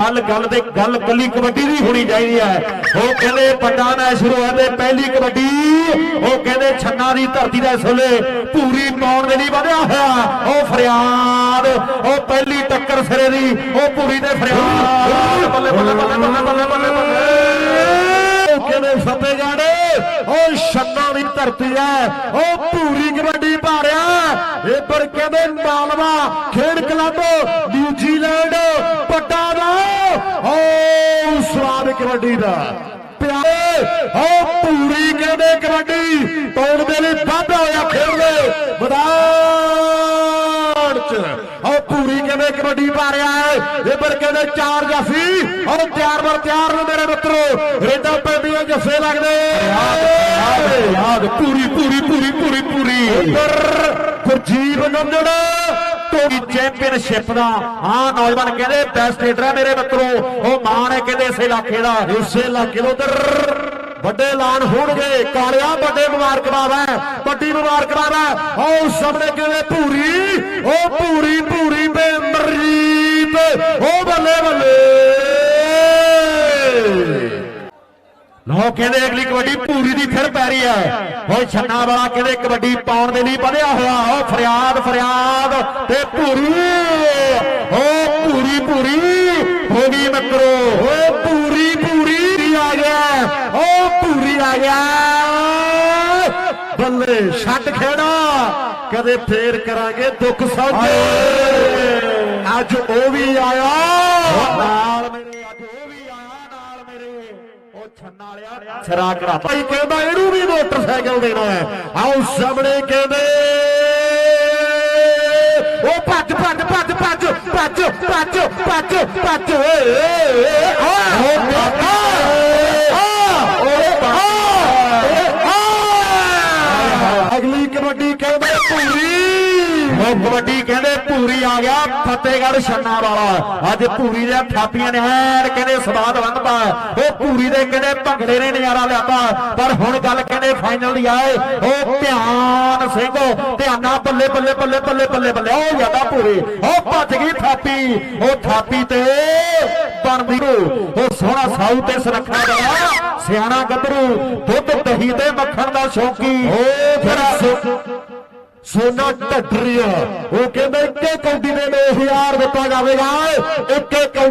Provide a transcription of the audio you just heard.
ਗੱਲ ਗੱਲ ਤੇ ਗੱਲ ਕੱਲੀ ਕਬੱਡੀ ਦੀ ਹੋਣੀ ਚਾਹੀਦੀ ਹੈ। ਉਹ ਕਹਿੰਦੇ ਪੱਡਾ ਮੈਚ ਸ਼ੁਰੂ ਹੋਇਆ ਤੇ ਪਹਿਲੀ ਕਬੱਡੀ। ਉਹ ਕਹਿੰਦੇ ਛੰਨਾ ਦੀ ਧਰਤੀ ਦਾ ਸੁਲੇ ਪੂਰੀ ਪਾਉਣ ਦੇ ਲਈ ਵਧਿਆ ਹੋਇਆ। ਉਹ ਫਰਿਆਦ, ਉਹ ਪਹਿਲੀ ਟੱਕਰ ਸਿਰੇ ਦੀ, ਉਹ ਪੂਰੀ ਤੇ ਫਰਿਆਦ। ਬੱਲੇ ਬੱਲੇ ਬੱਲੇ ਬੱਲੇ ਬੱਲੇ ਬੱਲੇ। ਉਹ ਕਹਿੰਦੇ ਉਹ ਛੰਨਾ ਦੀ ਧਰਤੀ ਹੈ ਉਹ ਪੂਰੀ ਕਬੱਡੀ ਭਾਰਿਆ। ਇਹ ਪਰ ਕਹਿੰਦੇ ਮਾਲਵਾ ਖੇਡ ਕਲੱਬ ਨਿਊਜ਼ੀਲੈਂਡ ਪੱਟਾ ਦਾ ਉਹ ਸਵਾਦ ਕਬੱਡੀ ਦਾ। ਪਿਆਰੇ ਉਹ ਪੂਰੀ ਕਹਿੰਦੇ ਕਬੱਡੀ? ਪਾਉਣ ਦੇ ਲਈ ਵਾਧਾ ਹੋਇਆ ਖੇਡਦੇ ਮੈਦਾਨ ਚ ਉਹ ਪੂਰੀ ਕਹਿੰਦੇ ਕਬੱਡੀ ਪਾ ਰਿਹਾ ਹੈ? ਇਹ ਪਰ ਕਹਿੰਦੇ ਚਾਰ ਜਾਫੀ। ਉਹ ਤਿਆਰ ਬਰ ਤਿਆਰ ਨੇ ਮੇਰੇ ਮਿੱਤਰੋ। ਰੇਡਾਂ ਪੈਂਦੀਆਂ ਜੱਫੇ ਲੱਗਦੇ। ਯਾਦ ਯਾਦ ਪੂਰੀ ਪੂਰੀ ਪੂਰੀ ਪੂਰੀ ਪੂਰੀ। ਇੱਧਰ ਗੁਰਜੀਤ ਨੰਦੜ ਟੋਗੀ ਚੈਂਪੀਅਨਸ਼ਿਪ ਦਾ। ਆ ਨੌਜਵਾਨ ਕਹਿੰਦੇ ਬੈਸਟ ਲੀਡਰ ਹੈ ਮੇਰੇ ਮਿੱਤਰੋ। ਉਹ ਮਾਣ ਹੈ ਕਹਿੰਦੇ ਇਸੇ ਇਲਾਕੇ ਦਾ। ਇਸੇ ਇਲਾਕੇ ਤੋਂ ਉਧਰ। ਵੱਡੇ ਐਲਾਨ ਹੋਣਗੇ। ਕਾਲਿਆ ਵੱਡੇ ਮੁਬਾਰਕਬਾਦ ਹੈ, ਵੱਡੀ ਮੁਬਾਰਕਬਾਦ ਹੈ। ਉਹ ਸਾਹਮਣੇ ਕਹਿੰਦੇ ਭੂਰੀ ਉਹ ਭੂਰੀ ਭੂਰੀ ਤੇ ਅਮਰੀਤ ਉਹ ਬੱਲੇ ਬੱਲੇ। ਲੋ ਕਹਿੰਦੇ ਅਗਲੀ ਕਬੱਡੀ ਭੂਰੀ ਦੀ ਫਿਰ ਪੈ ਰਹੀ ਹੈ। ਹੁਣ ਛੰਨਾ ਵਾਲਾ ਕਹਿੰਦੇ ਕਬੱਡੀ ਪਾਉਣ ਦੇ ਲਈ ਵਧਿਆ ਹੋਇਆ। ਉਹ ਫਰਿਆਦ ਫਰਿਆਦ ਤੇ ਭੂਰੀ। ਉਹ ਭੂਰੀ ਭੂਰੀ, ਹੋ ਗਈ ਮਿੱਤਰੋ ਉਹ ਭੂਰੀ ਪੂਰੀ ਆ ਗਿਆ ਉਹ ਪੂਰੀ ਆ ਗਿਆ ਬੱਲੇ ਛੱਡ ਖੇੜਾ ਕਦੇ ਫੇਰ ਕਰਾਂਗੇ ਦੁੱਖ ਸਾਂਝੇ ਅੱਜ ਉਹ ਵੀ ਆਇਆ। ਨਾਲ ਮੇਰੇ ਅੱਜ ਉਹ ਵੀ ਆਇਆ ਨਾਲ ਮੇਰੇ। ਉਹ ਛੰਨਾ ਵਾਲਿਆ ਛਰਾ ਕਰਾ ਭਾਈ ਕਹਿੰਦਾ ਇਹਨੂੰ ਵੀ ਮੋਟਰਸਾਈਕਲ ਦੇਣਾ ਹੈ। ਆਓ ਸਾਹਮਣੇ ਕਹਿੰਦੇ ਉਹ ਭੱਜ ਭੱਜ ਭੱਜ ਭੱਜ ਭੱਜ ਭੱਜ ਭੱਜ ਭੱਜ ਓਏ ਓਏ ਭੂਰੀ ਉਹ ਕਬੱਡੀ ਕਹਿੰਦੇ ਭੂਰੀ ਆ ਗਿਆ, ਫਤਿਹਗੜ੍ਹ ਛੰਨਾ ਵਾਲਾ। ਅੱਜ ਪੂਰੀ ਦੇ ਥਾਪੀਆਂ ਨੇ, ਐਨ ਕਹਿੰਦੇ ਸਵਾਦ ਵੰਦਦਾ ਉਹ ਪੂਰੀ ਦੇ ਕਹਿੰਦੇ ਭੰਗੜੇ ਨੇ ਨਜ਼ਾਰਾ ਲਿਆਤਾ ਪਰ ਹੁਣ ਗੱਲ ਕਹਿੰਦੇ ਫਾਈਨਲ ਦੀ ਆਏ। ਉਹ ਧਿਆਨ ਸਿੰਘ, ਧਿਆਨਾ ਬੱਲੇ ਬੱਲੇ ਬੱਲੇ ਬੱਲੇ ਬੱਲੇ ਬੱਲੇ। ਉਹ ਜ਼ਿਆਦਾ ਪੂਰੀ। ਉਹ ਭੱਜ ਗਈ ਥਾਪੀ। ਉਹ ਥਾਪੀ ਤੇ ਬਣਦੀ ਉਹ ਸੋਹਣਾ ਸਾਊ ਤੇ ਸੁਰੱਖਿਆ ਦਾ ਸਿਆਣਾ ਗੱਭਰੂ। ਦੁੱਧ ਦਹੀਂ ਤੇ ਮੱਖਣ ਦਾ ਸ਼ੌਕੀ। ਉਹ ਫਿਰ ਸੋਨਾ ਢੱਡਰੀਆ ਉਹ ਕਹਿੰਦੇ ਇੱਕੇ ਕੌਡੀ ਦੇ 2000 ਦਿੱਤਾ ਜਾਵੇਗਾ। ਇੱਕੇ ਕੌਡੀ